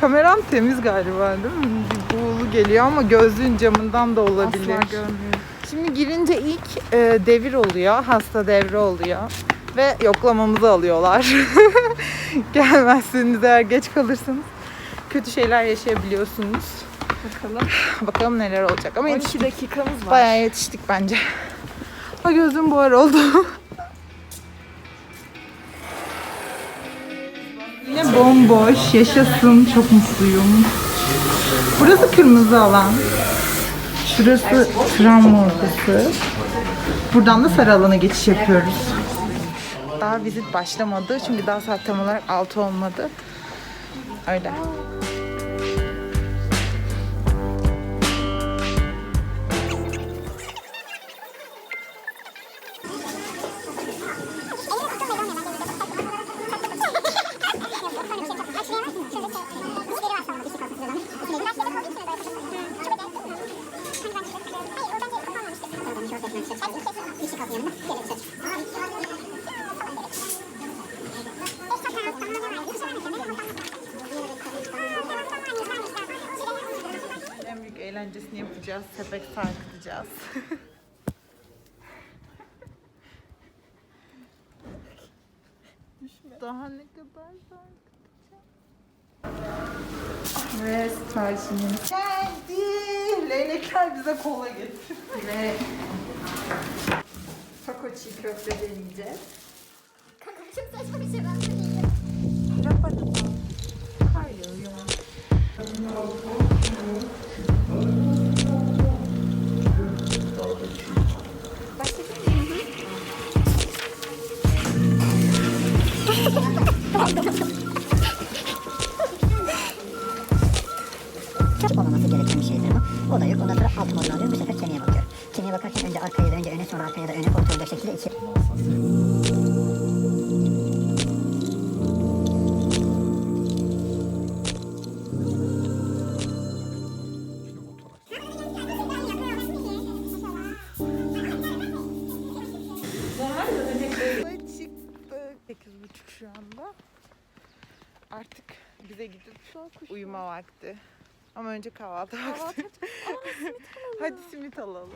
Kameram temiz galiba değil mi? Bir buğulu geliyor ama gözlüğün camından da olabilir. Asla görmüyorum. Şimdi girince ilk e, devir oluyor, hasta devri oluyor ve yoklamamızı alıyorlar. Gelmezseniz eğer geç kalırsanız kötü şeyler yaşayabiliyorsunuz. Bakalım. Bakalım neler olacak ama 12 yetiştik. dakikamız var. Bayağı yetiştik bence. Ha gözüm buhar oldu. Yine bomboş, yaşasın, çok mutluyum. Burası kırmızı alan. Şurası travma ortası. Buradan da sarı alana geçiş yapıyoruz. Daha vizit başlamadı çünkü daha saat tam olarak 6 olmadı. Öyle. En büyük eğlencesini yapacağız. Sepet sarkıtacağız. Daha ne kadar sarkıtacağım? Ve siparişimiz. Geldi. Leylekler bize kola getir. Ve taco çiğ köfte deneyeceğiz. Kanka bu çok saçma bir şey ben bunu yiyeyim. Kar yağıyor. olmaması gereken bir şeydir bu. O da yok. Ondan sonra alt modunu alıyorum. Bu sefer çeneye bakıyorum. Çeneye bakarken önce arkaya da önce öne sonra arkaya da öne oturacak şekilde içi. Yola çıktık. 8.30 şu anda. Artık bize gidip uyuma vakti. Ama önce kahvaltı vakti. Hadi simit alalım.